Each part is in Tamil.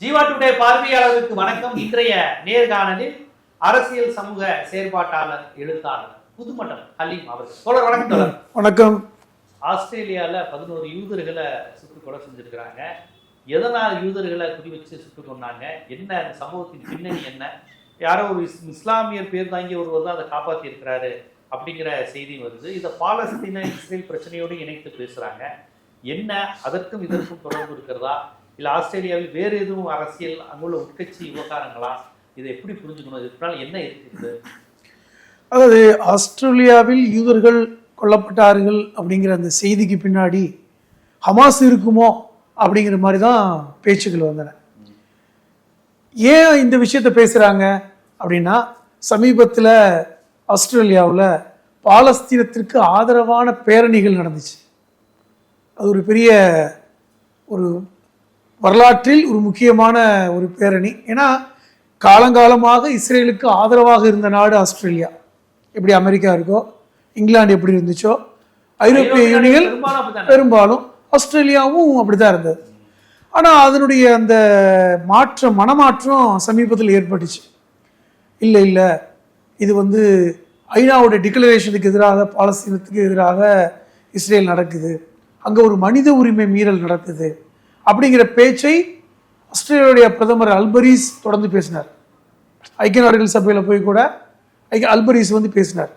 ஜீவா டுடே பார்வையாளருக்கு வணக்கம். இன்றைய நேர்காணலில் அரசியல் சமூக செயற்பாட்டாளர் எழுத்தாளர் புதுமட்டம் ஹலீம் அவர்கள். தோழர் வணக்கம் தோழர். வணக்கம். ஆஸ்திரேலியால பதினோரு யூதர்களை சுட்டு கொலை செஞ்சிருக்கிறாங்க. எதனால் யூதர்களை குறி வச்சு சுட்டு கொண்டாங்க? என்ன அந்த சம்பவத்தின் பின்னணி என்ன? யாரோ ஒரு இஸ்- இஸ்லாமியர் பேர் தாங்கி ஒருவர் தான் அதை காப்பாத்தி இருக்கிறாரு அப்படிங்கிற செய்தி வருது. இதை பாலஸ்தீன இஸ்ரேல் பிரச்சனையோடு இணைத்து பேசுறாங்க. என்ன அதற்கும் இதற்கும் தொடர்பு இருக்கிறதா? இல்லை ஆஸ்திரேலியாவில் வேறு எதுவும் அரசியல் அங்குள்ள உட்கட்சி விவகாரங்களா? இதை எப்படி புரிஞ்சுக்கணும்? இதனால் என்ன இருக்குது அதாவது ஆஸ்திரேலியாவில் யூதர்கள் கொல்லப்பட்டார்கள் அப்படிங்கிற அந்த செய்திக்கு பின்னாடி ஹமாஸ் இருக்குமோ அப்படிங்கிற மாதிரி தான் பேச்சுக்கள் வந்தன. ஏன் இந்த விஷயத்தை பேசுகிறாங்க அப்படின்னா சமீபத்தில் ஆஸ்திரேலியாவில் பாலஸ்தீனத்திற்கு ஆதரவான பேரணிகள் நடந்துச்சு. அது ஒரு பெரிய ஒரு வரலாற்றில் ஒரு முக்கியமான ஒரு பேரணி. ஏன்னா காலங்காலமாக இஸ்ரேலுக்கு ஆதரவாக இருந்த நாடு ஆஸ்திரேலியா. எப்படி அமெரிக்கா இருக்கோ இங்கிலாந்து எப்படி இருந்துச்சோ ஐரோப்பிய யூனியன் பெரும்பாலும் ஆஸ்திரேலியாவும் அப்படிதான் இருந்தது. ஆனால் அதனுடைய அந்த மாற்றம் மனமாற்றம் சமீபத்தில் ஏற்பட்டுச்சு. இல்லை இல்லை இது வந்து ஐநாவோட டிக்ளரேஷனுக்கு எதிராக பாலஸ்தீனத்துக்கு எதிராக இஸ்ரேல் நடக்குது. அங்கே ஒரு மனித உரிமை மீறல் நடக்குது. அப்படிங்கிற பேச்சை ஆஸ்திரேலியாவுடைய பிரதமர் அல்பரீஸ் தொடர்ந்து பேசினார். ஐக்கிய நாடுகள் சபையில் போய் கூட ஐக்கிய அல்பரீஸ் வந்து பேசினார்.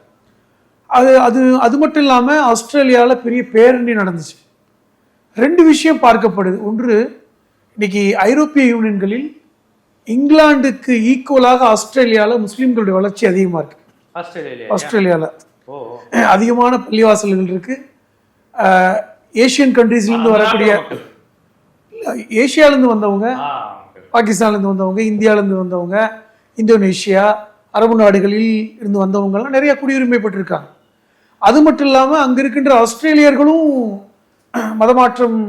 அது அது அது மட்டும் இல்லாமல் ஆஸ்திரேலியாவில் பெரிய பேரணி நடந்துச்சு. ரெண்டு விஷயம் பார்க்கப்படுது. ஒன்று இன்னைக்கு ஐரோப்பிய யூனியன்களில் இங்கிலாந்துக்கு ஈக்குவலாக ஆஸ்திரேலியாவில் முஸ்லீம்களுடைய வளர்ச்சி அதிகமாக இருக்கு. ஆஸ்திரேலியா ஆஸ்திரேலியாவில். அதிகமான பள்ளிவாசல்கள் இருக்கு. அஹ், ஏசியன் கண்ட்ரீஸ்லேருந்து வரக்கூடிய ஏசியாலேருந்து வந்தவங்க. பாகிஸ்தான்லேருந்து வந்தவங்க இந்தியாவிலேருந்து வந்தவங்க இந்தோனேஷியா அரபு நாடுகளில் இருந்து வந்தவங்கலாம் நிறைய குடியுரிமை பெற்றிருக்காங்க. அது மட்டும் இல்லாமல் அங்கே இருக்கின்ற ஆஸ்திரேலியர்களும் மதமாற்றம்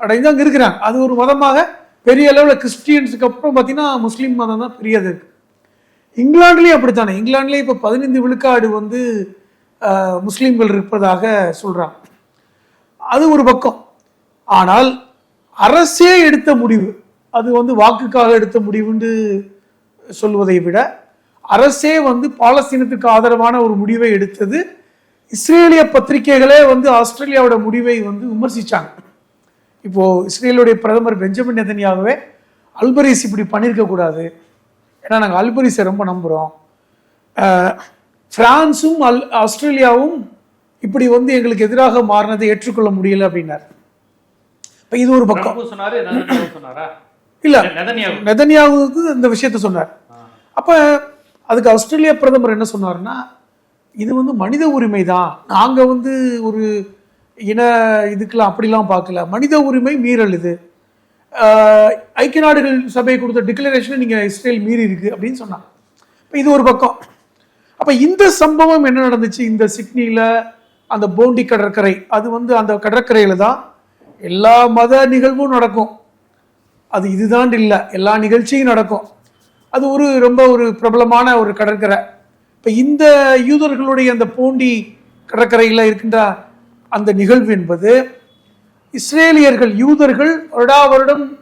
அடைந்து அங்கே இருக்கிறாங்க. அது ஒரு மதமாக பெரிய அளவில் கிறிஸ்டியன்ஸுக்கு அப்புறம் பார்த்தீங்கன்னா முஸ்லீம் மதம் தான் பெரியது இருக்கு இங்கிலாந்துலேயும் அப்படித்தானே? இங்கிலாந்துலேயும் இப்போ பதினைந்து விழுக்காடு வந்து முஸ்லீம்கள் இருப்பதாக சொல்கிறாங்க அது ஒரு பக்கம். ஆனால் அரசே எடுத்த முடிவு. அது வந்து வாக்குக்காக எடுத்த முடிவுன்னு சொல்வதை விட அரசே வந்து பாலஸ்தீனத்துக்கு ஆதரவான ஒரு முடிவை எடுத்தது. இஸ்ரேலிய பத்திரிகைகளே வந்து ஆஸ்திரேலியாவோட முடிவை வந்து விமர்சித்தாங்க இப்போது இஸ்ரேலுடைய பிரதமர் பெஞ்சமின் நெதனியாகவே அல்பரிஸ் இப்படி பண்ணியிருக்க கூடாது. ஏன்னா நாங்கள் அல்பரிஸை ரொம்ப நம்புகிறோம் பிரான்ஸும் அல் ஆஸ்திரேலியாவும் இப்படி வந்து எங்களுக்கு எதிராக மாறினதை ஏற்றுக்கொள்ள முடியல அப்படின்னார். இப்போ இது ஒரு பக்கம். இல்ல. நெதன்யாவுக்கு இந்த விஷயத்த சொன்னார். அப்ப அதுக்கு ஆஸ்திரேலியா பிரதமர் என்ன சொன்னாருன்னா இது வந்து மனித உரிமை தான் நாங்க வந்து ஒரு இன இதுக்கெல்லாம் அப்படிலாம் பார்க்கல. மனித உரிமை மீறல் இது. ஐக்கிய நாடுகள் சபை கொடுத்த டிக்ளரேஷனை நீங்க இஸ்ரேல் மீறி இருக்கு அப்படின்னு சொன்னாங்க இப்ப இது ஒரு பக்கம். அப்ப இந்த சம்பவம் என்ன நடந்துச்சு? இந்த சிட்னில அந்த போண்டி கடற்கரை. அது வந்து அந்த கடற்கரையில தான் எல்லா மத நிகழ்வும் நடக்கும். அது இதுதான் இல்லை. எல்லா நிகழ்ச்சியும் நடக்கும். அது ஒரு ரொம்ப ஒரு பிரபலமான ஒரு கடற்கரை. இப்போ இந்த யூதர்களுடைய அந்த பூண்டி கடற்கரையில் இருக்கின்ற அந்த நிகழ்வு என்பது இஸ்ரேலியர்கள் யூதர்கள் வருடா வருடம்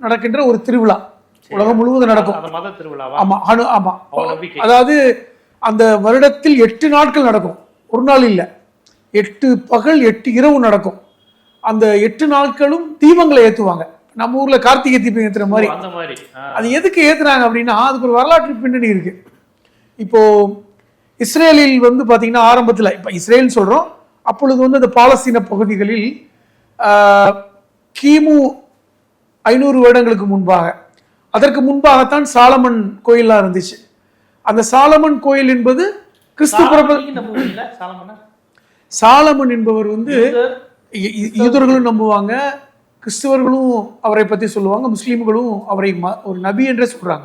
நடக்கின்ற ஒரு திருவிழா. உலகம் முழுவதும் நடக்கும். அந்த மத திருவிழாவா? ஆமா அணு ஆமா. அவங்க நம்பிக்கை. அதாவது அந்த வருடத்தில் எட்டு நாட்கள் நடக்கும். ஒரு நாள் இல்லை. எட்டு பகல் எட்டு இரவு நடக்கும். அந்த எட்டு நாட்களும் தீபங்களை ஏத்துவாங்க. நம்ம ஊர்ல கார்த்திகை தீபம் ஏத்துற மாதிரி. அந்த மாதிரி. ஆ. அது எதுக்கு ஏத்துறாங்க அப்படின்னா அதுக்கு ஒரு வரலாற்று பின்னணி இருக்கு. இப்போ இஸ்ரேலில் வந்து பாத்தீங்கன்னா ஆரம்பத்துல இப்ப இஸ்ரேல் சொல்றோம் அப்பொழுது வந்து அந்த பாலஸ்தீன பகுதிகளில் கிமு ஐநூறு வருடங்களுக்கு முன்பாக அதற்கு முன்பாகத்தான் சாலமன் கோயிலா இருந்துச்சு. அந்த சாலமன் கோயில் என்பது கிறிஸ்து பிறப்பு சாலமன்? என்பவர் வந்து யூதர்களும் நம்புவாங்க கிறிஸ்தவர்களும் அவரை பத்தி சொல்லுவாங்க முஸ்லீம்களும் அவரை ஒரு நபி என்றே சாலமன்.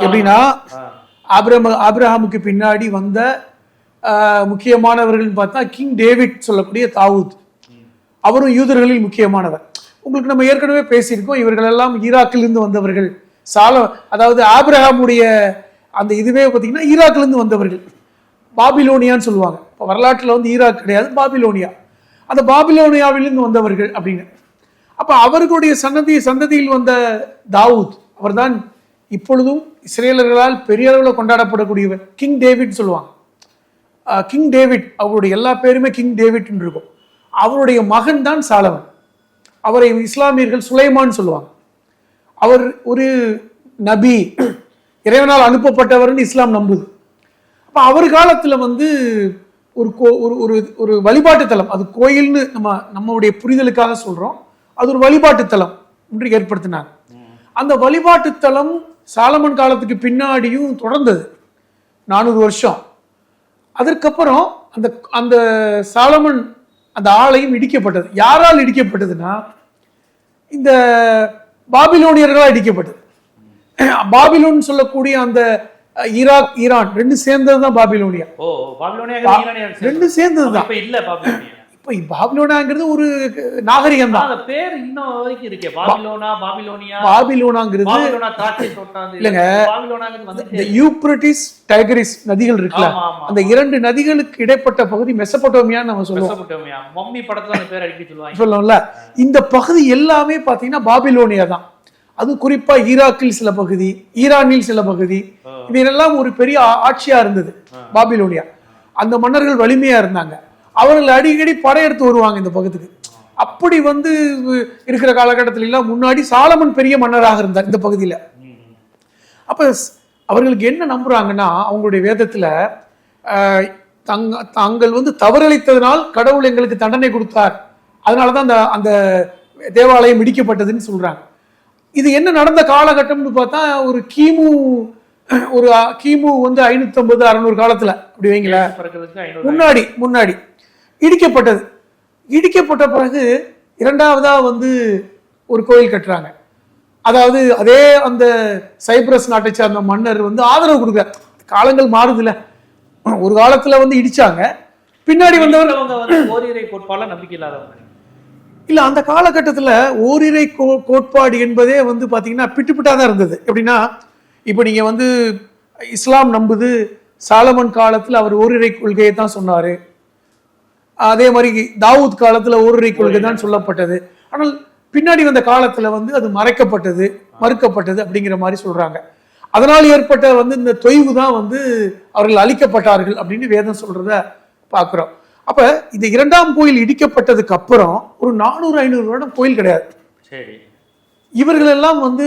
எப்படின்னா ஆ. ஆபிரம ஆபிரஹாமுக்கு பின்னாடி வந்த ஆஹ், முக்கியமானவர்கள்னு பார்த்தா கிங் டேவிட் சொல்லக்கூடிய தாவூத். அவரும் யூதர்களில் முக்கியமானவர். உங்களுக்கு நம்ம ஏற்கனவே பேசியிருக்கோம் இவர்கள் எல்லாம் ஈராக்கிலிருந்து வந்தவர்கள். சால அதாவது ஆபிரஹாமுடைய அந்த இதுவே பார்த்தீங்கன்னா ஈராக்கிலிருந்து வந்தவர்கள். பாபிலோனியான்னு சொல்லுவாங்க. இப்போ வரலாற்றில் வந்து ஈராக் கிடையாது பாபிலோனியா. அந்த பாபிலோனியாவிலிருந்து வந்தவர்கள் அப்படின்னு. அப்போ அவர்களுடைய சன்னதி சந்ததியில் வந்த தாவூத் அவர்தான் இப்பொழுதும் இஸ்ரேலர்களால் பெரிய அளவில் கொண்டாடப்படக்கூடியவர். கிங் டேவிட் சொல்லுவாங்க. கிங் டேவிட் அவருடைய எல்லா பேருமே கிங் டேவிட்னு இருக்கும். அவருடைய மகன் தான் சாலவன் அவரை இஸ்லாமியர்கள் சுலைமான் சொல்லுவாங்க. அவர் ஒரு நபி. இறைவனால் அனுப்பப்பட்டவர்னு இஸ்லாம் நம்புது. அப்போ அவர் காலத்தில் வந்து ஒரு கோ ஒரு ஒரு ஒரு வழிபாட்டு தலம். அது கோயில்னு நம்ம நம்மளுடைய புரிதலுக்காக சொல்கிறோம் அது ஒரு வழிபாட்டு தலம் என்று ஏற்படுத்தினாங்க. அந்த வழிபாட்டு தலம் சாலமன் காலத்துக்கு பின்னாடியும் தொடர்ந்தது. நானூறு வருஷம். அதற்கப்புறம் அந்த அந்த சாலமன் அந்த ஆலயம் இடிக்கப்பட்டது. யாரால் இடிக்கப்பட்டதுன்னா இந்த பாபிலோனியர்களால் இடிக்கப்பட்டது. பாபிலோன் சொல்லக்கூடிய அந்த ஈராக் ஈரான் ரெண்டு சேர்ந்தது தான் பாபிலோனியா. ஓ பாபிலோனியா ரெண்டு சேர்ந்தது. தான் இப்ப இல்ல பாபிலோனியா. இப்போ பாபிலோனாங்கிறது ஒரு நாகரிகம் தான் அந்த பேர் இன்னும் வரைக்கும் இருக்கே. பாபிலோனா பாபிலோனியா. பாபிலோனாங்கிறது இல்லைங்க. இந்த யூப்ரட்டிஸ் டைகரிஸ் நதிகள் இருக்குல்ல அந்த இரண்டு நதிகளுக்கு இடைப்பட்ட பகுதி மெசபட்டோமியான்னு நம்ம சொல்லுவோம். மெசபொட்டேமியா மம்மி படத்துல அந்த பேர் அடிக்கடி சொல்லுவாங்க. சொல்லணும்ல இந்த பகுதி எல்லாமே பார்த்தீங்கன்னா பாபிலோனியா தான் அது குறிப்பா ஈராக்கில் சில பகுதி ஈரானில் சில பகுதி. இதெல்லாம் ஒரு பெரிய ஆட்சியா இருந்தது பாபிலோனியா. அந்த மன்னர்கள் வலிமையா இருந்தாங்க. அவர்கள் அடிக்கடி படையெடுத்து வருவாங்க இந்த பக்கத்துக்கு. அப்படி வந்து இருக்கிற காலகட்டத்தில எல்லாம் முன்னாடி சாலமன் பெரிய மன்னராக இருந்தார் இந்த பகுதியில. அப்ப அவர்களுக்கு என்ன நம்புறாங்கன்னா அவங்களுடைய வேதத்துல தங்க தாங்கள் வந்து தவறளித்ததனால் கடவுள் எங்களுக்கு தண்டனை கொடுத்தார். அதனால தான் அந்த அந்த தேவாலயம் இடிக்கப்பட்டதுன்னு சொல்றாங்க. இது என்ன நடந்த காலகட்டம்னு பார்த்தா ஒரு கிமு ஒரு கிமு வந்து ஐநூத்தம்பது அறநூறு காலத்துல அப்படி வைங்களேன். முன்னாடி முன்னாடி. இடிக்கப்பட்டது. இடிக்கப்பட்ட பிறகு இரண்டாவதா வந்து ஒரு கோயில் கட்டுறாங்க. அதாவது அதே அந்த சைப்ரஸ் நாட்டை சார்ந்த மன்னர் வந்து ஆதரவு கொடுக்குறார். காலங்கள் மாறுதுல ஒரு காலத்துல வந்து இடிச்சாங்க. பின்னாடி வந்தவர் ஓரிரை கோட்பால நம்பிக்கை இல்லாதவங்க. இல்ல அந்த காலகட்டத்தில் ஓரிரை கோ- கோட்பாடு என்பதே வந்து பார்த்தீங்கன்னா பிட்டுப்பிட்டாக தான் இருந்தது. எப்படின்னா இப்போ நீங்கள் வந்து இஸ்லாம் நம்புது சாலமன் காலத்தில் அவர் ஓரிரை கொள்கையை தான் சொன்னார். அதே மாதிரி தாவூத் காலத்தில் ஓரிரை கொள்கை தான் சொல்லப்பட்டது. ஆனால் பின்னாடி வந்த காலத்தில் வந்து அது மறைக்கப்பட்டது மறுக்கப்பட்டது அப்படிங்கிற மாதிரி சொல்கிறாங்க அதனால் ஏற்பட்ட வந்து இந்த தொய்வு தான் வந்து அவர்கள் அழிக்கப்பட்டார்கள் அப்படின்னு வேதம் சொல்கிறத பார்க்குறோம் அப்ப இந்த இரண்டாம் கோயில் இடிக்கப்பட்டதுக்கு அப்புறம் ஒரு நானூறு ஐநூறு வருடம் கோயில் கிடையாது. சரி. இவர்கள் எல்லாம் வந்து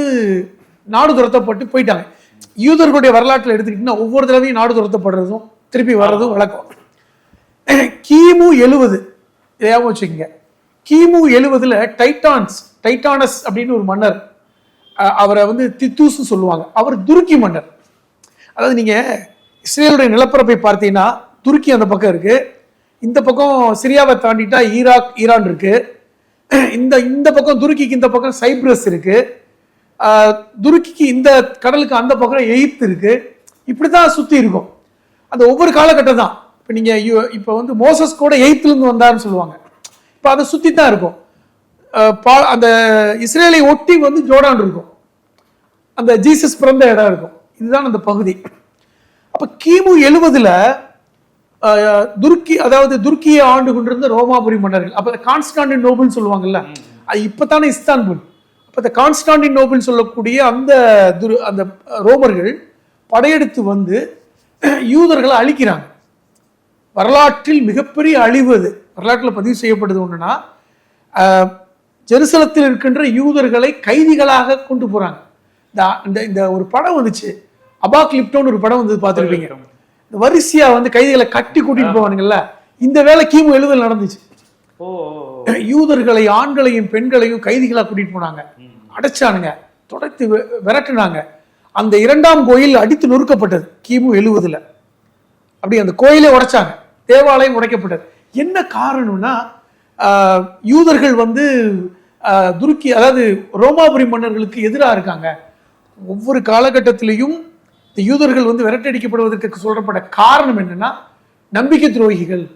நாடு துரத்தப்பட்டு போயிட்டாங்க. யூதர்களுடைய வரலாற்றில் எடுத்துக்கிட்டீங்கன்னா ஒவ்வொரு தடவையும் நாடு துரத்தப்படுறதும் திருப்பி வர்றதும் வழக்கம். கிமு எழுவது ஞாபகம் வச்சுக்கோங்க. கிமு எழுவதுல டைட்டான்ஸ் டைட்டானஸ் அப்படின்னு ஒரு மன்னர் அவரை வந்து தித்தூஸ் சொல்லுவாங்க. அவர் துருக்கி மன்னர். அதாவது நீங்க இஸ்ரேலுடைய நிலப்பரப்பை பார்த்தீங்கன்னா துருக்கி அந்த பக்கம் இருக்கு. இந்த பக்கம் சிரியாவை தாண்டிட்டா ஈராக் ஈரான் இருக்கு. இந்த இந்த பக்கம் துருக்கிக்கு இந்த பக்கம் சைப்ரஸ் இருக்கு. துருக்கிக்கு இந்த கடலுக்கு அந்த பக்கம் எகிப்து இருக்கு. இப்படிதான் சுத்தி இருக்கும். அந்த ஒவ்வொரு காலகட்டம் தான் இப்போ நீங்க இப்போ வந்து மோசஸ் கூட எயித்துலேருந்து வந்தார்னு சொல்லுவாங்க. இப்போ அதை சுத்தி தான் இருக்கும் பா- அந்த இஸ்ரேலை ஒட்டி வந்து ஜோர்டான் இருக்கும். அந்த ஜீசஸ் பிறந்த இடம் இருக்கும். இதுதான் அந்த பகுதி. அப்போ கிமு எழுவதுல துருக்கி அதாவது துருக்கியை ஆண்டு கொண்டிருந்த ரோமாபுரி மன்னர்கள். அப்ப கான்ஸ்டாண்டின் நோபல் சொல்லுவாங்கல்ல? அது இப்பதானே இஸ்தான்புல். அப்ப இந்த கான்ஸ்டாண்டின் நோபல் சொல்லக்கூடிய அந்த துரு அந்த ரோமர்கள் படையெடுத்து வந்து யூதர்களை அழிக்கிறாங்க. வரலாற்றில் மிகப்பெரிய அழிவு அது. வரலாற்றில் பதிவு செய்யப்படுது ஒண்ணுன்னா ஆஹ், ஜெருசலத்தில் இருக்கின்ற யூதர்களை கைதிகளாக கொண்டு போறாங்க. இந்த இந்த ஒரு படம் வந்துச்சு. அபாக் லிப்டோன்னு ஒரு படம் வந்து பார்த்துருப்பீங்க. வரிசையா வந்து கைதிகளை கட்டி கூட்டிட்டு போவானுங்கல்ல இந்த வேலை கிமு எழுதல் நடந்துச்சு. யூதர்களை ஆண்களையும் பெண்களையும் கைதிகளா கூட்டிட்டு போனாங்க. அடைச்சானுங்க தொடர்த்து விரட்டுனாங்க. அந்த இரண்டாம் கோயில் அடித்து நொறுக்கப்பட்டது கிமு எழுவதுல. அப்படி அந்த கோயிலே உடைச்சாங்க தேவாலயம் உடைக்கப்பட்டது. என்ன காரணம்னா யூதர்கள் வந்து துருக்கி அதாவது ரோமாபுரி மன்னர்களுக்கு எதிராக இருக்காங்க. ஒவ்வொரு காலகட்டத்திலையும் இந்த யூதர்கள் வந்து விரட்டடிக்கப்படுவதற்கு சொல்லப்பட்ட காரணம் என்னன்னா நம்பிக்கை துரோகிகள்.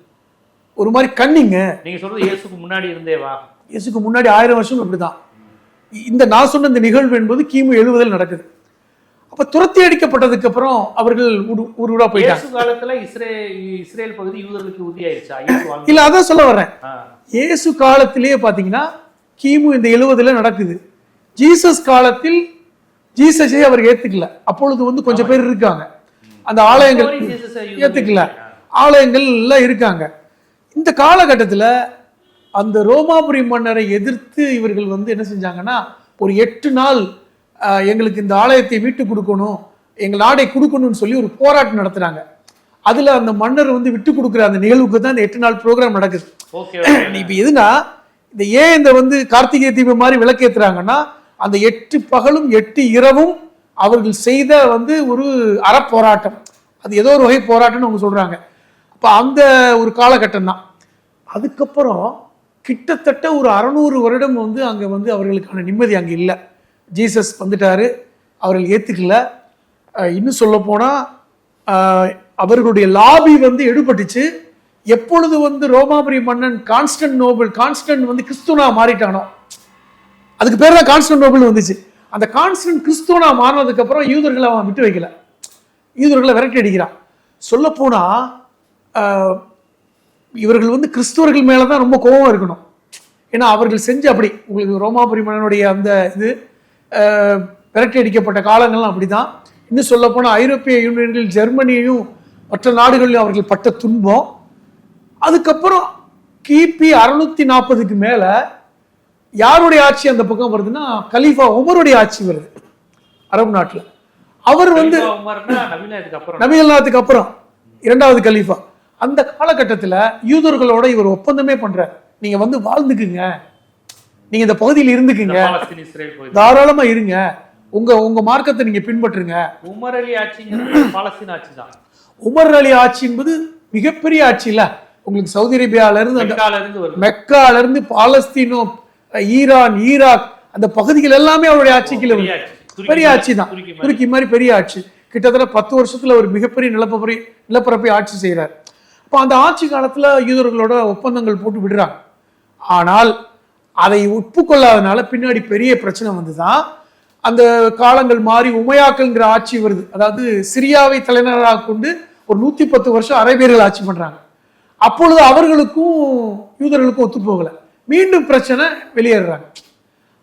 ஒரு மாதிரி கண்ணிங்க. நீங்க சொல்றது இயேசுக்கு முன்னாடி இருந்தே வா. இயேசுக்கு முன்னாடி ஆயிரம் வருஷம் இப்படிதான். இந்த நான் சொன்ன இந்த நிகழ்வு என்பது கிமு எழுபதில் நடக்குது. அப்ப துரத்தி அடிக்கப்பட்டதுக்கு அப்புறம் அவர்கள் ஊடு- ஊர் ஊரா போயிட்டாங்க. இயேசு காலத்துல இஸ்ரே இஸ்ரேல் பகுதி யூதர்களுக்கு உறுதியாயிருச்சா? இல்ல அதான் சொல்ல வர்றேன். இயேசு காலத்திலேயே பாத்தீங்கன்னா கிமு இந்த எழுவதுல நடக்குது. ஜீசஸ் காலத்தில் ஜீசஸே அவர் ஏத்துக்கல. அப்பொழுது வந்து கொஞ்சம் பேர் இருக்காங்க. அந்த ஆலயங்கள் ஏத்துக்கல. எல்லாம் இருக்காங்க. இந்த காலகட்டத்துல அந்த ரோமாபுரி மன்னரை எதிர்த்து இவர்கள் வந்து என்ன செஞ்சாங்கன்னா ஒரு எட்டு நாள் எங்களுக்கு இந்த ஆலயத்தை மீட்டு கொடுக்கணும் எங்கள் நாடை கொடுக்கணும்னு சொல்லி ஒரு போராட்டம் நடத்துறாங்க. அதுல அந்த மன்னர் வந்து விட்டு கொடுக்குற அந்த நிகழ்வுக்கு தான் இந்த எட்டு நாள் ப்ரோக்ராம் நடக்குது. இப்ப எதுனா இந்த ஏன் இந்த வந்து கார்த்திகை தீபம் மாதிரி விளக்கேத்துறாங்கன்னா அந்த எட்டு பகலும் எட்டு இரவும் அவர்கள் செய்த வந்து ஒரு அறப்போராட்டம். அது ஏதோ ஒரு வகை போராட்டம்னு அவங்க சொல்கிறாங்க அப்போ அந்த ஒரு காலகட்டம் தான். அதுக்கப்புறம் கிட்டத்தட்ட ஒரு அறநூறு வருடம் வந்து அங்கே வந்து அவர்களுக்கான நிம்மதி அங்கே இல்லை. ஜீசஸ் வந்துட்டாரு. அவர்கள் ஏற்றுக்கல இன்னும் சொல்ல அவர்களுடைய லாபி வந்து எடுபட்டுச்சு. எப்பொழுது வந்து ரோமாபுரி மன்னன் கான்ஸ்டன்ட் நோபல் கான்ஸ்டன்ட் வந்து கிறிஸ்துனா மாறிட்டானோ அதுக்கு பேர் தான் கான்ஸ்டன்டோபிள் வந்துச்சு. அந்த கான்ஸ்டன்ட் கிறிஸ்துவனா மாறினதுக்கு அப்புறம் யூதர்களை அவன் விட்டு வைக்கல. யூதர்களை விரட்டி அடிக்கிறான். சொல்ல போனா இவர்கள் வந்து கிறிஸ்துவர்கள் மேலே தான் ரொம்ப கோபம் இருக்கணும். ஏன்னா அவர்கள் செஞ்ச அப்படி உங்களுக்கு ரோமாபுரிமனனுடைய அந்த இது விரட்டி அடிக்கப்பட்ட காலங்கள்லாம் அப்படிதான். இன்னும் சொல்ல போனால் ஐரோப்பிய யூனியன்கள் ஜெர்மனியையும் மற்ற நாடுகளிலும் அவர்கள் பட்ட துன்பம். அதுக்கப்புறம் கிபி அறுநூத்தி நாற்பதுக்கு மேலே யாருடைய ஆட்சி அந்த பக்கம் வருதுன்னா கலீஃபா உமருடைய ஆட்சி வருது அரபு நாட்டுல. அவர் வந்து நபிகள்நாத்துக்கு அப்புறம். இரண்டாவது கலீஃபா. அந்த காலகட்டத்துல யூதர்களோட இவர் ஒப்பந்தமே பண்றாரு. நீங்க வந்து வாழ்ந்துக்குங்க. நீங்க இந்த பகுதியில் இருந்துக்குங்க. தாராளமா இருங்க. உங்க உங்க மார்க்கத்தை நீங்க பின்பற்றுங்க. உமர் அலி ஆட்சிங்கிறது ஆட்சி தான். உமர் அலி ஆட்சி என்பது மிகப்பெரிய ஆட்சி இல்ல. உங்களுக்கு சவுதி அரேபியால இருந்து மெக்கால இருந்து பாலஸ்தீனோ ஈரான் ஈராக் அந்த பகுதிகள் எல்லாமே அவருடைய ஆட்சிக்குள்ள பெரிய. ஆட்சி. தான் துருக்கி மாதிரி. பெரிய ஆட்சி. கிட்டத்தட்ட பத்து வருஷத்துல ஒரு மிகப்பெரிய நிலப்பரப்பை நிலப்பரப்பை ஆட்சி செய்கிறார் அப்போ அந்த ஆட்சி காலத்துல யூதர்களோட ஒப்பந்தங்கள் போட்டு விடுறாங்க. ஆனால் அதை ஒப்புக்கொள்ளாதனால பின்னாடி பெரிய பிரச்சனை வந்துதான் அந்த காலங்கள் மாறி உமையாக்கள்ங்கிற ஆட்சி வருது. அதாவது சிரியாவை தலைநகராக கொண்டு ஒரு நூத்தி பத்து வருஷம் அரேபியர்கள் ஆட்சி பண்றாங்க. அப்பொழுது அவர்களுக்கும் யூதர்களுக்கும் ஒத்து போகல மீண்டும் பிரச்சனை வெளியேறுறாங்க.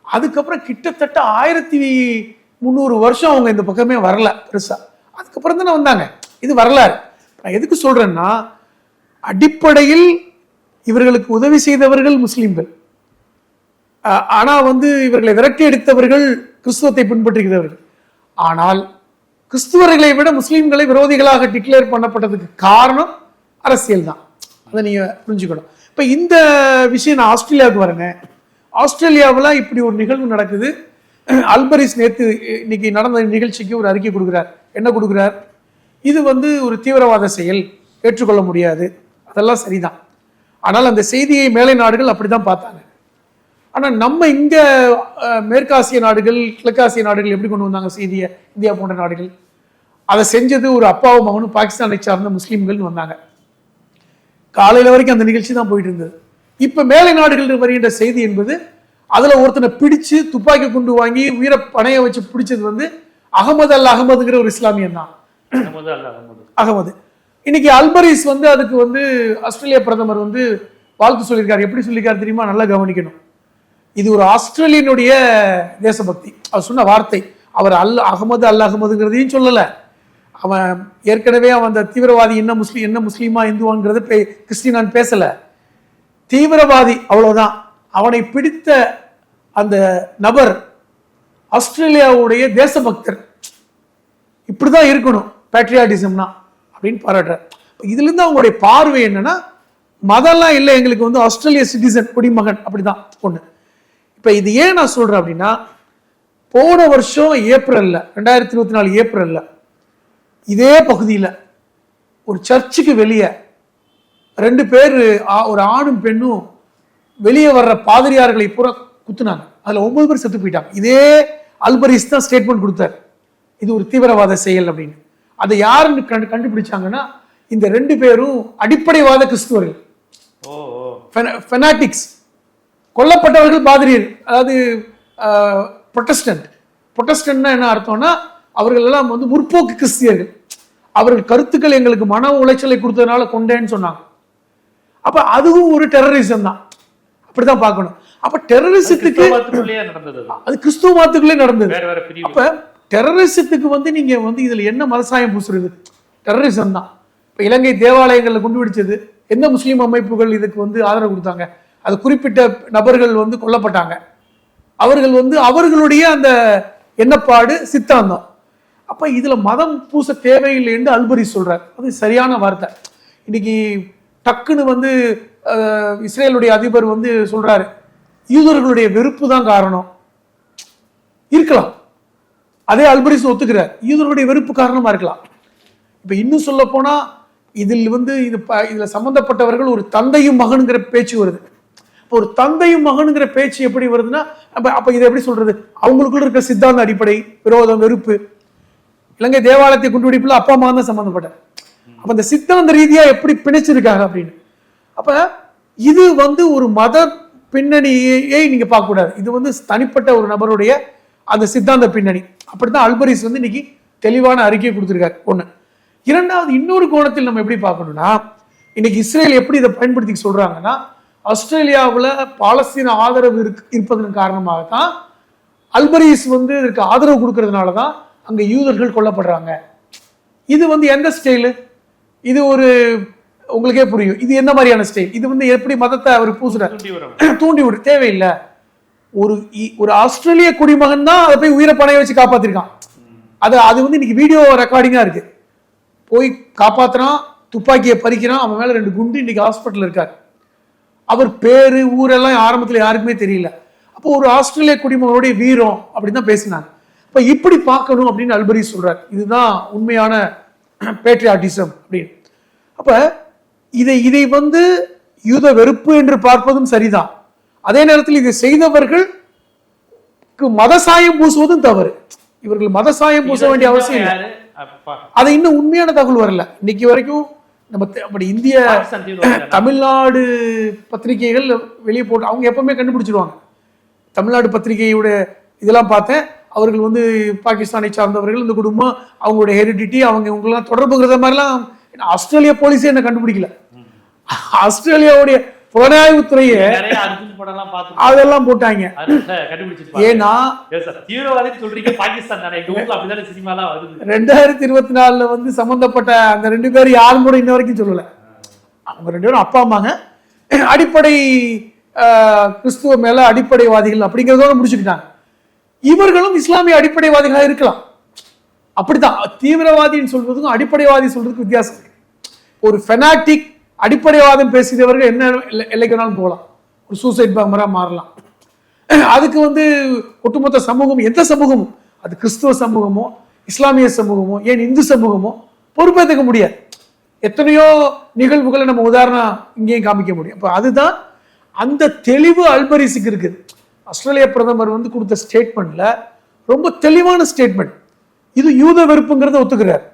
அதுக்கப்புறம் கிட்டத்தட்ட ஆயிரத்தி முந்நூறு வருஷம் அவங்க இந்த பக்கமே வரல பெருசா. அதுக்கப்புறம் தானே வந்தாங்க. இது வரலாறு. நான் எதுக்கு சொல்றேன்னா அடிப்படையில் இவர்களுக்கு உதவி செய்தவர்கள் முஸ்லீம்கள். ஆஹ் ஆனா வந்து இவர்களை விரட்டி எடுத்தவர்கள் கிறிஸ்துவத்தை பின்பற்றுகிறவர்கள். ஆனால் கிறிஸ்துவர்களை விட முஸ்லீம்களை விரோதிகளாக டிக்ளேர் பண்ணப்பட்டதுக்கு காரணம் அரசியல் தான் அதை நீங்க புரிஞ்சுக்கணும். இப்போ இந்த விஷயம் நான் ஆஸ்திரேலியாவுக்கு வரேங்க. ஆஸ்திரேலியாவில் இப்படி ஒரு நிகழ்வு நடக்குது. அல்பரிஸ் நேற்று இன்னைக்கு நடந்த நிகழ்ச்சிக்கு ஒரு அறிக்கை கொடுக்குறார். என்ன கொடுக்குறார்? இது வந்து ஒரு தீவிரவாத செயல். ஏற்றுக்கொள்ள முடியாது. அதெல்லாம் சரிதான். ஆனால் அந்த செய்தியை மேலை நாடுகள் அப்படி தான் பார்த்தாங்க. ஆனால் நம்ம இங்கே மேற்காசிய நாடுகள் கிழக்காசிய நாடுகள் எப்படி கொண்டு வந்தாங்க செய்தியை? இந்தியா போன்ற நாடுகள். அதை செஞ்சது ஒரு அப்பாவும் மகனும் பாகிஸ்தானை சார்ந்த முஸ்லீம்கள்னு வந்தாங்க. காலையில வரைக்கும் அந்த நிகழ்ச்சி தான் போயிட்டு இருந்தது. இப்ப மேலை நாடுகள் வருகின்ற செய்தி என்பது அதுல ஒருத்தனை பிடிச்சு துப்பாக்கி கொண்டு வாங்கி உயிரை பணைய வச்சு பிடிச்சது வந்து அகமது அல் அகமதுங்கிற ஒரு இஸ்லாமியன் தான். அகமது. இன்னைக்கு அல்பரிஸ் வந்து அதுக்கு வந்து ஆஸ்திரேலிய பிரதமர் வந்து வாழ்த்து சொல்லியிருக்காரு. எப்படி சொல்லியிருக்காரு தெரியுமா? நல்லா கவனிக்கணும். இது ஒரு ஆஸ்திரேலியனுடைய தேசபக்தி. அவர் சொன்ன வார்த்தை. அவர் அல் அகமது அல் அகமதுங்கிறதையும் சொல்லல. அவன் ஏற்கனவே அவன் அந்த தீவிரவாதி என்ன முஸ்லீம் என்ன முஸ்லீமா இந்துவாங்கிறத பே கிறிஸ்டினான் பேசலை. தீவிரவாதி அவ்வளோதான் அவனை பிடித்த அந்த நபர் ஆஸ்திரேலியாவுடைய தேசபக்தர். இப்படி தான் இருக்கணும் பேட்ரியாட்டிசம்னா அப்படின்னு பாராட்டுறார். இதுலேருந்து அவங்களுடைய பார்வை என்னன்னா மதம்லாம் இல்லை எங்களுக்கு வந்து ஆஸ்திரேலிய சிட்டிசன் குடிமகன் அப்படிதான் ஒன்று இப்போ இது ஏன் நான் சொல்கிறேன் அப்படின்னா போன வருஷம் ஏப்ரலில் ரெண்டாயிரத்தி இருபத்தி நாலு ஏப்ரலில் இதே பகுதியில ஒரு சர்ச்சுக்கு வெளியே ரெண்டு பேர் ஒரு ஆணும் பெண்ணும் வெளியே வர்ற பாதிரியார்களை பூரா குத்துனாங்க. அதுல ஒன்பது பேர் செத்து போயிட்டாங்க. இதே அல்பரிஸ் தான் ஸ்டேட்மெண்ட் கொடுத்தார். இது ஒரு தீவிரவாத செயல் அப்படின்னு. அதை யாருன்னு கண்டு கண்டுபிடிச்சாங்கன்னா இந்த ரெண்டு பேரும் அடிப்படைவாத கிறிஸ்துவர்கள். ஃபெனாட்டிக்ஸ் கொல்லப்பட்டவர்கள் பாதிரியர். அதாவது ப்ரொட்டஸ்டன்ட் ப்ரொட்டஸ்டன்ட்னா என்ன அர்த்தம்னா அவர்கள் எல்லாம் வந்து முற்போக்கு கிறிஸ்தியர்கள். அவர்கள் கருத்துக்கள் எங்களுக்கு மன உளைச்சலை கொடுத்ததுனால கொண்டேன்னு சொன்னாங்க. அப்ப அதுவும் ஒரு டெரரிசம் தான். அப்படிதான் பார்க்கணும். அப்ப டெரரிசத்துக்கு அது. கிறிஸ்துவ மதத்துக்குள்ளே நடந்தது. அப்ப டெரரிசத்துக்கு வந்து நீங்க வந்து இதுல என்ன மதசாயம் பூசுறது? டெரரிசம் தான். இப்போ இலங்கை தேவாலயங்களில் குண்டு வெடிச்சது. எந்த முஸ்லீம் அமைப்புகள் இதுக்கு வந்து ஆதரவு கொடுத்தாங்க? அது குறிப்பிட்ட நபர்கள் வந்து கொல்லப்பட்டாங்க. அவர்கள் வந்து அவர்களுடைய அந்த எண்ணப்பாடு சித்தாந்தம். அப்ப இதுல மதம் பூச தேவையில்லை என்று அல்பரி சொல்றார். அது சரியான வார்த்தை. இன்னைக்கு டக்குன்னு வந்து இஸ்ரேலுடைய அதிபர் வந்து சொல்றாரு யூதர்களுடைய வெறுப்பு தான் காரணம். இருக்கலாம். அதே அல்பரிஸ் ஒத்துக்கிறார். யூதர்களுடைய வெறுப்பு காரணமா இருக்கலாம். இப்ப இன்னும் சொல்ல போனா இதில் வந்து இது ப- இதுல சம்பந்தப்பட்டவர்கள் ஒரு தந்தையும் மகனுங்கிற பேச்சு வருது. இப்போ ஒரு தந்தையும் மகனுங்கிற பேச்சு எப்படி வருதுன்னா அப்ப அப்போ இதை எப்படி சொல்றது? அவங்களுக்குள்ள இருக்க சித்தாந்த அடிப்படை விரோதம் வெறுப்பு இலங்கை தேவாலயத்தை குண்டுவெடிப்புல அப்பா அம்மா தான் சம்மந்தப்பட்டார் அப்ப இந்த சித்தாந்த ரீதியா எப்படி பிணைச்சிருக்காங்க அப்படின்னு? அப்ப இது வந்து ஒரு மத பின்னணியை நீங்க பார்க்க கூடாது இது வந்து தனிப்பட்ட ஒரு நபருடைய அந்த சித்தாந்த பின்னணி. அப்படித்தான் அல்பரிஸ் வந்து இன்னைக்கு தெளிவான அறிக்கை கொடுத்துருக்காரு. ஒண்ணு. இரண்டாவது இன்னொரு கோணத்தில் நம்ம எப்படி பார்க்கணும்னா இன்னைக்கு இஸ்ரேல் எப்படி இதை பயன்படுத்தி சொல்றாங்கன்னா ஆஸ்திரேலியாவில் பாலஸ்தீன ஆதரவு இருக் இருப்பதன் காரணமாக தான் அல்பரிஸ் வந்து இதற்கு ஆதரவு கொடுக்கறதுனால தான் அங்க யூதர்கள் கொல்லப்படுறாங்க. இது வந்து எந்த ஸ்டைலு இது ஒரு உங்களுக்கே புரியும். இது என்ன மாதிரியான ஸ்டைல் இது வந்து எப்படி மதத்தை அவர் பூசுறாரு தூண்டி விடு தேவையில்லை. ஒரு ஒரு ஆஸ்திரேலிய குடிமகன் தான் அதை போய் உயிரை பணைய வச்சு காப்பாத்திருக்கான். அது அது வந்து இன்னைக்கு வீடியோ ரெக்கார்டிங்கா இருக்கு. போய் காப்பாத்துறான் துப்பாக்கியை பறிக்கிறான் அவன் மேல ரெண்டு குண்டு இன்னைக்கு ஹாஸ்பிட்டல் இருக்காரு. அவர் பேரு ஊரெல்லாம் ஆரம்பத்துல யாருக்குமே தெரியல. அப்போ ஒரு ஆஸ்திரேலிய குடிமகனுடைய வீரம் அப்படின்னு தான் பேசினாங்க. அப்ப இப்படி பார்க்கணும் அப்படின்னு அல்பரி சொல்றார். இதுதான் உண்மையான பேட்ரியாட்டிசம் அப்படின்னு. அப்ப இதை இதை வந்து யூத வெறுப்பு என்று பார்ப்பதும் சரிதான். அதே நேரத்தில் இதை செய்தவர்கள் மத சாயம் பூசுவதும் தவறு. இவர்கள் மத சாயம் பூச வேண்டிய அவசியம் இல்லை. அது இன்னும் உண்மையான தகவல் வரல. இன்னைக்கு வரைக்கும் நம்ம அப்படி இந்திய தமிழ்நாடு பத்திரிகைகள் வெளியே போட்டு அவங்க எப்பவுமே கண்டுபிடிச்சிருவாங்க. தமிழ்நாடு பத்திரிகையோட இதெல்லாம் பார்த்தேன். அவர்கள் வந்து பாகிஸ்தானை சார்ந்தவர்கள் இந்த குடும்பம் அவங்களுடைய ஹெரிடிட்டி அவங்க இவங்கெல்லாம் தொடர்புங்கிறத மாதிரிலாம் ஆஸ்திரேலியா போலீஸே என்ன கண்டுபிடிக்கல. ஆஸ்திரேலியாவுடைய புலனாய்வுத்துறையே அதெல்லாம் போட்டாங்க. ஏன்னா ரெண்டாயிரத்தி இருபத்தி நாலுல வந்து சம்பந்தப்பட்ட அந்த ரெண்டு பேரும் யாரும் கூட இன்ன வரைக்கும் சொல்லல. அவங்க ரெண்டு பேரும் அப்பா அம்மாங்க. அடிப்படை கிறிஸ்துவ மேல அடிப்படைவாதிகள் அப்படிங்கிறதோட முடிச்சுக்கிட்டாங்க. இவர்களும் இஸ்லாமிய அடிப்படைவாதிகளாக இருக்கலாம். அப்படித்தான். தீவிரவாதின்னு சொல்றதுக்கும் அடிப்படைவாதி சொல்றதுக்கு வித்தியாசம் இருக்கு. ஒரு ஃபெனாட்டிக் அடிப்படைவாதம் பேசியவர்கள் என்ன எல்லை- எல்லைக்கு வேணாலும் போகலாம். ஒரு சூசைட் பாம்பராக மாறலாம். அதுக்கு வந்து ஒட்டுமொத்த சமூகம் எந்த சமூகமும்? அது கிறிஸ்துவ சமூகமோ இஸ்லாமிய சமூகமோ ஏன் இந்து சமூகமோ பொறுப்பேற்றுக்க முடியாது. எத்தனையோ நிகழ்வுகளை நம்ம உதாரணம் இங்கேயும் காமிக்க முடியும். அப்போ அதுதான் அந்த தெளிவு அல்பரிசுக்கு இருக்குது. ஆஸ்திரேலிய பிரதமர் வந்து கொடுத்த ஸ்டேட்மெண்ட்ல ரொம்ப தெளிவான ஸ்டேட்மெண்ட் இது யூத வெறுப்புங்கிறத ஒத்துக்கிறார்.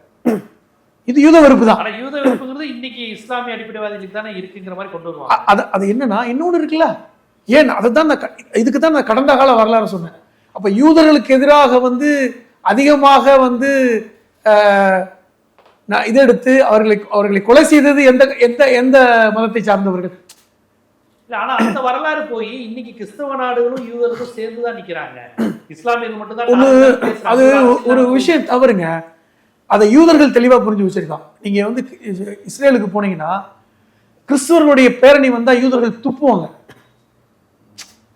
இது யூத வெறுப்பு தான் யூத வெறுப்புங்கிறது இன்னைக்கு இஸ்லாமிய அடிப்படைவாதிகளுக்கு தானே இருக்குங்கிற மாதிரி கொண்டு வருவாங்க. அது அது என்னன்னா இன்னொன்று இருக்குல்ல? ஏன் அதை தான் நான் இதுக்கு தான் நான் கடந்த கால வரலாறு சொன்னேன். அப்ப யூதர்களுக்கு எதிராக வந்து அதிகமாக வந்து நான் இதை எடுத்து அவர்களை அவர்களை கொலை செய்தது எந்த எந்த எந்த மதத்தை சார்ந்தவர்கள்? இல்ல ஆனா அந்த வரலாறு போய் இன்னைக்கு கிறிஸ்தவ நாடுகளும் யூதர்களும் சேர்ந்து தான் நிக்கிறாங்க. இஸ்லாமியர்கள் மட்டும் தான் ஒண்ணு, நாலு பேர் பேசுறாங்க. அது ஒரு விஷயம் தவறுங்க. அதை யூதர்கள் தெளிவா புரிஞ்சு வச்சிருக்கான். நீங்க வந்து இஸ்- இஸ்ரேலுக்கு போனீங்கன்னா கிறிஸ்தவர்களுடைய பேரணி வந்தா யூதர்கள் துப்புவாங்க.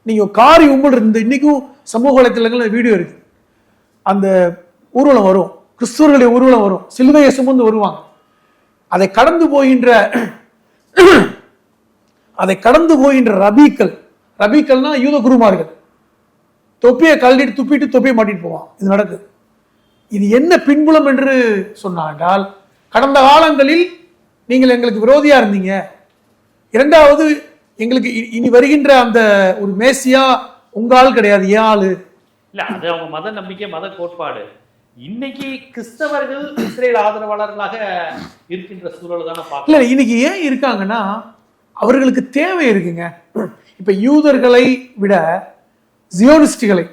நீங்க காரி உம்மல் இருந்து இன்னைக்கும் சமூக வலைத்தளங்கள்ல வீடியோ இருக்கு. அந்த ஊர்வலம் வரும். கிறிஸ்தவர்களுடைய ஊர்வலம் வரும். சிலுவையை சுமந்து வருவாங்க. அதை கடந்து போகின்ற அதை கடந்து போகின்ற ரபீக்கள். ரபீக்கள்னா யூத குருமார்கள். தொப்பியை கழட்டிட்டு துப்பிட்டு தொப்பியை மாட்டிட்டு போவான். இது நடக்குது. இது என்ன பின்புலம் என்று சொன்னால் கடந்த காலங்களில் நீங்கள் எங்களுக்கு விரோதியா இருந்தீங்க. இரண்டாவது எங்களுக்கு இனி வருகின்ற அந்த ஒரு மேசியா உங்க ஆள் கிடையாது. ஏன் ஆளு? இல்ல அது அவங்க மத நம்பிக்கை மத கோட்பாடு. இன்னைக்கு கிறிஸ்தவர்கள் இஸ்ரேல் ஆதரவாளர்களாக இருக்கின்ற சூழல் தானே இல்ல இன்னைக்கு ஏன் இருக்காங்கன்னா அவர்களுக்கு தேவை இருக்குங்க. இப்போ யூதர்களை விட ஜியோனிஸ்டுகளை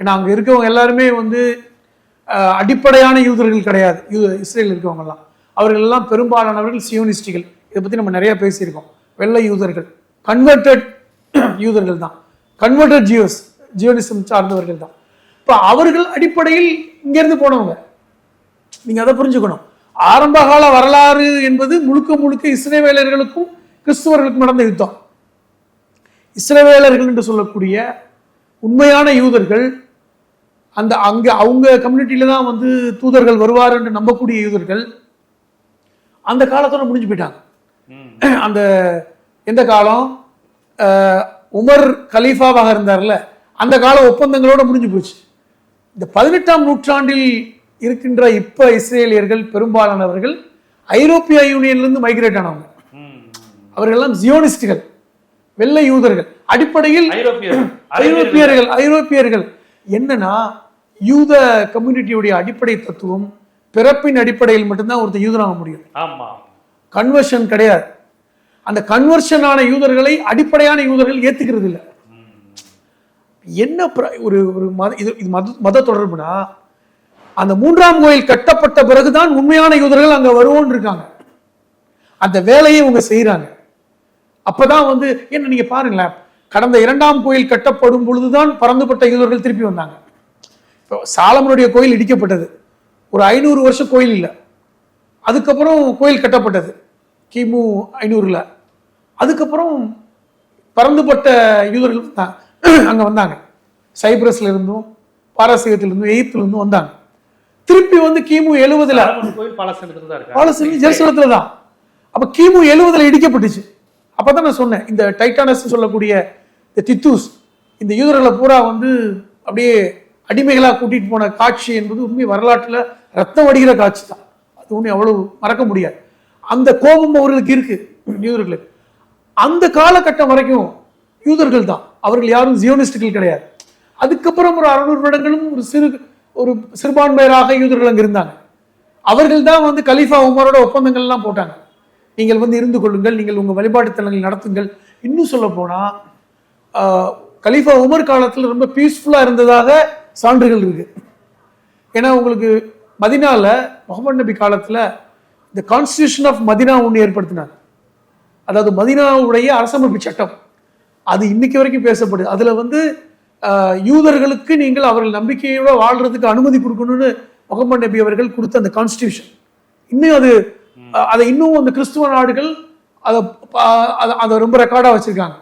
ஏன்னா அங்கே இருக்கவங்க எல்லாருமே வந்து அடிப்படையான யூதர்கள் கிடையாது. யூ இஸ்ரேல் இருக்கவங்கெல்லாம் அவர்களெல்லாம் அவர்கள் எல்லாம் பெரும்பாலானவர்கள் சியோனிஸ்டுகள். இதை பற்றி நம்ம நிறைய பேசியிருக்கோம். வெள்ளை யூதர்கள். கன்வெர்டட் யூதர்கள் தான். கன்வெர்டட் ஜியோஸ் ஜியோனிசம் சார்ந்தவர்கள் தான். இப்போ அவர்கள் அடிப்படையில் இங்கேருந்து போனவங்க. நீங்கள் அதை புரிஞ்சுக்கணும். ஆரம்பகால வரலாறு என்பது முழுக்க முழுக்க இஸ்ரேவேலர்களுக்கும் கிறிஸ்துவர்களுக்கும் நடந்த யுத்தம் இஸ்ரவேலர்கள் என்று சொல்லக்கூடிய உண்மையான யூதர்கள் அந்த அங்க அவங்க கம்யூனிட்டியில தான் வந்து தூதர்கள் வருவார் என்று நம்பக்கூடிய யூதர்கள் அந்த காலத்தோட முடிஞ்சு போயிட்டாங்க. அந்த எந்த காலம் உமர் கலீஃபாவாக இருந்தார்ல அந்த கால ஒப்பந்தங்களோட முடிஞ்சு போச்சு இந்த பதினெட்டாம் நூற்றாண்டில் இருக்கின்ற இப்ப இஸ்ரேலியர்கள் பெரும்பாலானவர்கள் ஐரோப்பிய யூனியன்லேருந்து மைக்ரேட் ஆனவங்க. அவர்களெல்லாம் ஜியோனிஸ்டுகள் வெள்ளை யூதர்கள். அடிப்படையில் ஐரோப்பியர் ஐரோப்பியர்கள் ஐரோப்பியர்கள். என்னன்னா யூத கம்யூனிட்டியுடைய அடிப்படை தத்துவம் பிறப்பின் அடிப்படையில் மட்டும்தான் ஒருத்தர் யூதனாக முடியும். ஆமா. கன்வர்ஷன் கிடையாது. அந்த கன்வர்ஷன் ஆன யூதர்களை அடிப்படையான யூதர்கள் ஏத்துக்கிறது இல்லை. என்ன ஒரு ஒரு மத இது இது மத மத தொடர்புனா அந்த மூன்றாம் கோயில் கட்டப்பட்ட பிறகுதான் உண்மையான யூதர்கள் அங்க வருவோன்னு இருக்காங்க. அந்த வேலையை இவங்க செய்றாங்க. அப்பதான் வந்து என்ன நீங்க பாருங்களேன் கடந்த இரண்டாம் கோயில் கட்டப்படும் பொழுதுதான் பறந்துபட்ட யூதர்கள் திருப்பி வந்தாங்க. இப்போ சாலமனுடைய கோயில் இடிக்கப்பட்டது. ஒரு ஐநூறு வருஷம் கோயில் இல்லை. அதுக்கப்புறம் கோயில் கட்டப்பட்டது. கிமு ஐநூறுல. அதுக்கப்புறம் பறந்துபட்ட யூதர்கள் வந்தாங்க அங்க வந்தாங்க. சைப்ரஸ்ல இருந்தும் பாரசீகத்துல இருந்தும் எகிப்துல இருந்தும் வந்தாங்க. திருப்பி வந்து கிமு கோயில் பாலஸ்தீனத்துல தான் அப்ப கிமு எழுவதுல இடிக்கப்பட்டுச்சு. அப்பதான் நான் சொன்னேன் இந்த டைட்டானஸ் சொல்லக்கூடிய இந்த தித்தூஸ் இந்த யூதர்களை பூரா வந்து அப்படியே அடிமைகளாக கூட்டிகிட்டு போன காட்சி என்பது உண்மை வரலாற்றில் ரத்தம் வடிகிற காட்சி தான் அது உண்மை அவ்வளவு மறக்க முடியாது. அந்த கோபம் அவர்களுக்கு இருக்குது யூதர்களுக்கு. அந்த காலகட்டம் வரைக்கும் யூதர்கள் தான். அவர்கள் யாரும் ஜியோனிஸ்டுகள் கிடையாது. அதுக்கப்புறம் ஒரு அறுநூறு வருடங்களும் ஒரு சிறு ஒரு சிறுபான்மையராக யூதர்கள் அங்கே இருந்தாங்க. அவர்கள் தான் வந்து கலீஃபா உமரோட ஒப்பந்தங்கள்லாம் போட்டாங்க. நீங்கள் வந்து இருந்து கொள்ளுங்கள் நீங்கள் உங்கள் வழிபாட்டு தலங்கள் நடத்துங்கள். இன்னும் சொல்ல போனால் கலீஃபா உமர் காலத்தில் ரொம்ப பீஸ்ஃபுல்லாக இருந்ததாக சான்றுகள் இருக்குது ஏன்னா உங்களுக்கு மதினாவில் முகமது நபி காலத்தில் இந்த கான்ஸ்டியூஷன் ஆஃப் மதினா ஒன்று ஏற்படுத்தினார். அதாவது மதினாவுடைய அரசமைப்பு சட்டம். அது இன்னைக்கு வரைக்கும் பேசப்படுது. அதில் வந்து யூதர்களுக்கு நீங்கள் அவர்கள் நம்பிக்கையோடு வாழ்கிறதுக்கு அனுமதி கொடுக்கணும்னு முகமது நபி அவர்கள் கொடுத்த அந்த கான்ஸ்டியூஷன் இன்னும் அது அதை இன்னும் அந்த கிறிஸ்துவ நாடுகள் அதை அதை- ரொம்ப ரெக்கார்டா வச்சிருக்காங்க.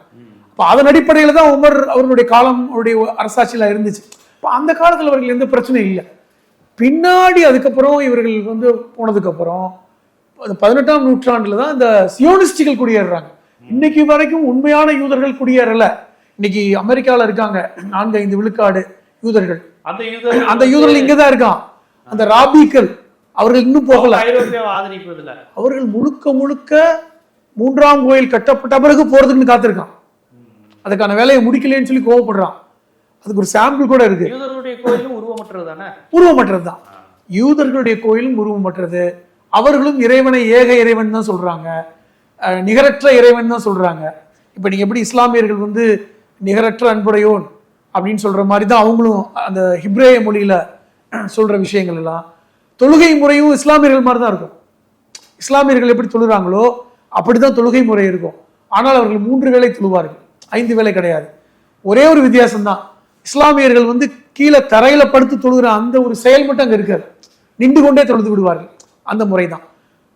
இப்போ அதன் அடிப்படையில் தான் உமர் அவர்களுடைய காலம் அவருடைய அரசாட்சியில் இருந்துச்சு. இப்போ அந்த காலத்தில் அவர்கள் எந்த பிரச்சனையும் இல்லை. பின்னாடி அதுக்கப்புறம் இவர்கள் வந்து போனதுக்கப்புறம் அந்த பதினெட்டாம் நூற்றாண்டுல தான் இந்த சியோனிஸ்டுகள் குடியேறுறாங்க. இன்னைக்கு வரைக்கும் உண்மையான யூதர்கள் குடியேறல. இன்னைக்கு அமெரிக்கால இருக்காங்க. நான்கு ஐந்து விழுக்காடு யூதர்கள். அந்த யூதர் அந்த யூதர்கள் இங்க தான் இருக்கான். அந்த ராபிக்கள் அவர்கள் இன்னும் போகல. அவர்கள் முழுக்க முழுக்க மூன்றாம் கோயில் கட்டப்பட்ட பிறகு போறதுக்குன்னு காத்திருக்கான். அதுக்கான வேலையை முடிக்கலைன்னு சொல்லி கோவப்படுறான். அதுக்கு ஒரு சாம்பிள் கூட இருக்கு. உருவமற்றது தானே? யூதர்களுடைய கோயிலும் உருவமற்றது. அவர்களும் இறைவனை ஏக இறைவன் தான் சொல்றாங்க. நிகரற்ற இறைவன் தான் சொல்றாங்க. இப்போ நீங்க எப்படி இஸ்லாமியர்கள் வந்து நிகரற்ற அன்புடையோன் அப்படின்னு சொல்ற மாதிரி தான் அவங்களும் அந்த ஹிப்ரேய மொழியில சொல்ற விஷயங்கள் எல்லாம். தொழுகை முறையும் இஸ்லாமியர்கள் மாதிரி தான் இருக்கும். இஸ்லாமியர்கள் எப்படி தொழுறாங்களோ அப்படிதான் தொழுகை முறை இருக்கும். ஆனால் அவர்கள் மூன்று வேளை தொழுவார்கள். ஐந்து வேளை கிடையாது. ஒரே ஒரு வித்தியாசம் தான் இஸ்லாமியர்கள் வந்து கீழே தரையில படுத்து தொழுகிற அந்த ஒரு செயல் மட்டும் அங்க இருக்காது. நின்று கொண்டே தொழுது விடுவார்கள். அந்த முறை தான்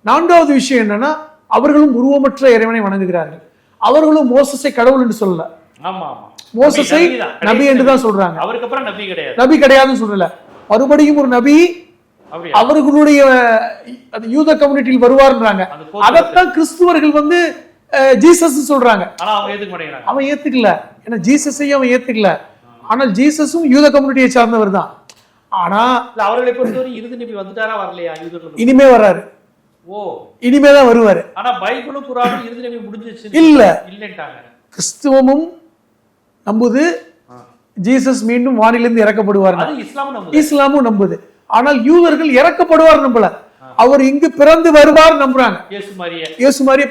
நான்காவது விஷயம் என்னன்னா அவர்களும் உருவமற்ற இறைவனை வணங்குகிறார்கள். அவர்களும் மோசஸை கடவுள் என்று சொல்லல. மோசஸை நபி தான். என்று தான் சொல்றாங்க. அவருக்கு அப்புறம் நபி கிடையாது. நபி கிடையாதுன்னு சொல்லல. மறுபடியும் ஒரு நபி அவர்களுடைய யூத கம்யூனிட்டியில் வருவார்ன்றாங்க. அதைத்தான் கிறிஸ்துவர்கள் வந்து ஜீசஸ் சொல்றாங்க. அவன் ஏத்துக்கல. ஏன்னா ஜீசஸையும் அவன் ஏத்துக்கல. ஆனால் ஜீசஸும் யூத கம்யூனிட்டியை சார்ந்தவர் தான். ஆனா அவர்களை பொறுத்தவரை இறுதி நபி வந்துட்டாரா வரலையா இனிமே வர்றாரு. ஓ. இனிமே தான் வருவாரு. ஆனா பைபிளும் குரானும் இறுதி நபி முடிஞ்சிச்சு இல்ல. இல்லன்ட்டாங்க. கிறிஸ்துவமும் நம்புது. ஜீசஸ் மீண்டும் வானிலிருந்து இறக்கப்படுவார் இஸ்லாமும் நம்புது. ஆனால் யூதர்கள் இறக்கப்படுவார் நம்பல. அவர் இங்கு பிறந்து வருவார் நம்புறாங்க. இயேசு மாதிரியே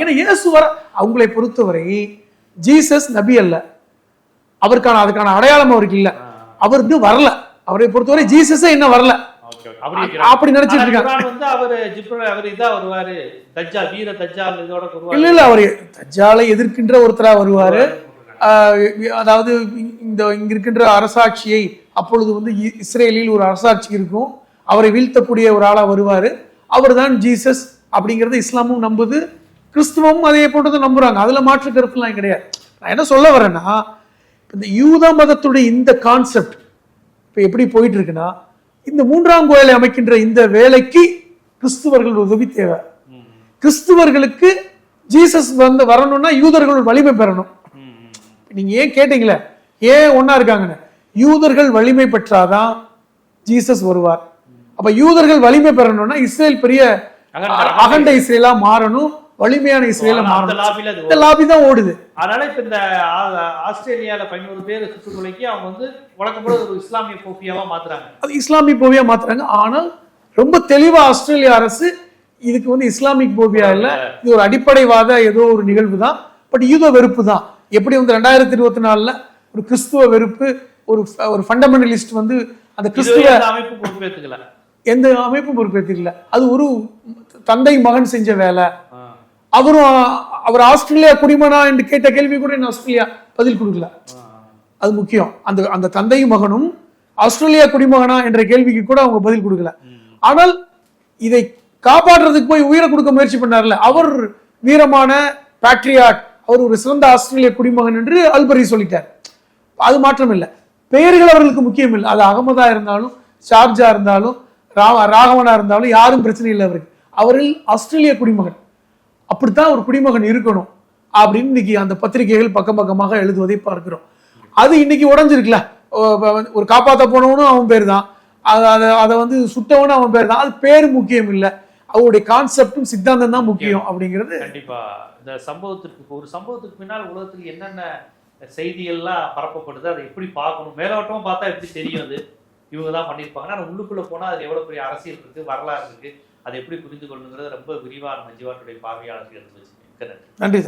ஏன்னா இயேசு வர அவங்களை பொறுத்தவரை ஜீசஸ் நபி அல்ல. அவருக்கான அதுக்கான அடையாளம் அவருக்கு இல்ல. அவர் இன்னும் வரல. அவரை பொறுத்தவரை ஜீசஸே இன்னும் வரல. அப்படி நினைச்சிட்டு இருக்காங்க. இதா இல்ல இல்ல அவர் தஜ்ஜாலை எதிர்க்கின்ற ஒருத்தரா வருவாரு. அதாவது இந்த இங்க இருக்கின்ற அரசாட்சியை அப்பொழுது வந்து இ- இஸ்ரேலில் ஒரு அரசாட்சி இருக்கும். அவரை வீழ்த்தக்கூடிய ஒரு ஆளாக வருவார். அவர் தான் ஜீசஸ் அப்படிங்கிறது இஸ்லாமும் நம்புது. கிறிஸ்துவமும் அதே போன்றதை நம்புகிறாங்க அதில் மாற்று கருத்துலாம் கிடையாது. நான் என்ன சொல்ல வரேன்னா இந்த யூத மதத்துடைய இந்த கான்செப்ட் இப்போ எப்படி போயிட்டு இருக்குன்னா இந்த மூன்றாம் கோயிலை அமைக்கின்ற இந்த வேலைக்கு கிறிஸ்துவர்கள் உதவி தேவை. கிறிஸ்துவர்களுக்கு ஜீசஸ் வந்து வரணும்னா யூதர்கள் வலிமை பெறணும். நீங்கள் நீங்க ஏன் கேட்டீங்களே? ஏன் ஒன்றா இருக்காங்கன்னு? யூதர்கள் வலிமை பெற்றாதான் ஜீசஸ் வருவார். அப்ப யூதர்கள் வலிமை பெறணும்னா இஸ்ரேல் பெரிய அகண்ட- இஸ்ரேலா மாறணும் வலிமையான இஸ்ரேலா மாறணும். இந்த லாபி தான் ஓடுது. அதனால இப்ப இந்த ஆஸ்திரேலியால பதினோரு பேர் சுற்றுக்கொலைக்கு அவங்க வந்து வழக்கம் போல ஒரு இஸ்லாமிய போபியாவா மாத்துறாங்க. அது இஸ்லாமிக் போபியா மாத்துறாங்க. ஆனால் ரொம்ப தெளிவா ஆஸ்திரேலிய அரசு இதுக்கு வந்து இஸ்லாமிக் போபியா இல்ல இது ஒரு அடிப்படைவாத ஏதோ ஒரு நிகழ்வு தான் பட் யூத வெறுப்பு தான் எப்படி வந்து ரெண்டாயிரத்தி இருபத்தி நாலுல ஒரு கிறிஸ்துவ வெறுப்பு ஒரு ஒரு ஃபண்டமெண்டலிஸ்ட் வந்து அந்த கிறிஸ்துவ அமைப்பு பொறுப்பேற்றுக்கல எந்த அமைப்பும் பொறுப்பேற்றிக்கல அது ஒரு தந்தை மகன் செஞ்ச வேலை. அவரும் அவர் ஆஸ்திரேலியா குடிமனா என்று கேட்ட கேள்வி கூட இன்னும் ஆஸ்திரேலியா பதில் கொடுக்கல. அது முக்கியம். அந்த அந்த தந்தையும் மகனும் ஆஸ்திரேலியா குடிமகனா என்ற கேள்விக்கு கூட அவங்க பதில் கொடுக்கல. ஆனால் இதை காப்பாற்றுறதுக்கு போய் உயிரை கொடுக்க முயற்சி பண்ணார்ல. அவர் வீரமான பேட்ரியாட் அவர் ஒரு சிறந்த ஆஸ்திரேலிய குடிமகன் என்று அல்பரி சொல்லிட்டார். அது மாற்றம் இல்லை பெயர்கள் அவர்களுக்கு முக்கியம் இல்லை அது அகமதா இருந்தாலும் ஷார்ஜா இருந்தாலும் ரா- ராகவனா இருந்தாலும் யாரும் பிரச்சனை இல்லை அவருக்கு. அவர்கள் ஆஸ்திரேலிய குடிமகன். அப்படித்தான் ஒரு குடிமகன் இருக்கணும் அப்படின்னு இன்னைக்கு அந்த பத்திரிகைகள் பக்கம் பக்கமாக எழுதுவதை பார்க்கிறோம். அது இன்னைக்கு உடஞ்சிருக்குல்ல. ஒரு காப்பாத்த போனவனும் அவன் பேர் தான் அதை அதை- வந்து சுட்டவனும் அவன் பேர் தான் அது பேர் முக்கியம் இல்லை. அவருடைய கான்செப்டும் சித்தாந்தம் தான் முக்கியம். அப்படிங்கிறது கண்டிப்பா. இந்த சம்பவத்திற்கு ஒரு சம்பவத்துக்கு பின்னால் உலகத்துக்கு என்னென்ன செய்திகள்லாம் பரப்பப்படுது. அதை எப்படி பார்க்கணும்? மேலோட்டமாக பார்த்தா எப்படி தெரியும் அது? இவங்க தான் பண்ணியிருப்பாங்க. ஆனால் உள்ளுக்குள்ள போனா அது எவ்வளவு பெரிய அரசியல் இருக்கு வரலாறு இருக்கு அதை எப்படி புரிந்து கொள்ளுங்கிறது ரொம்ப விரிவான மஞ்சுவாட்டுடைய பார்வையாளர்கள் இருந்துச்சு நன்றி. நன்றி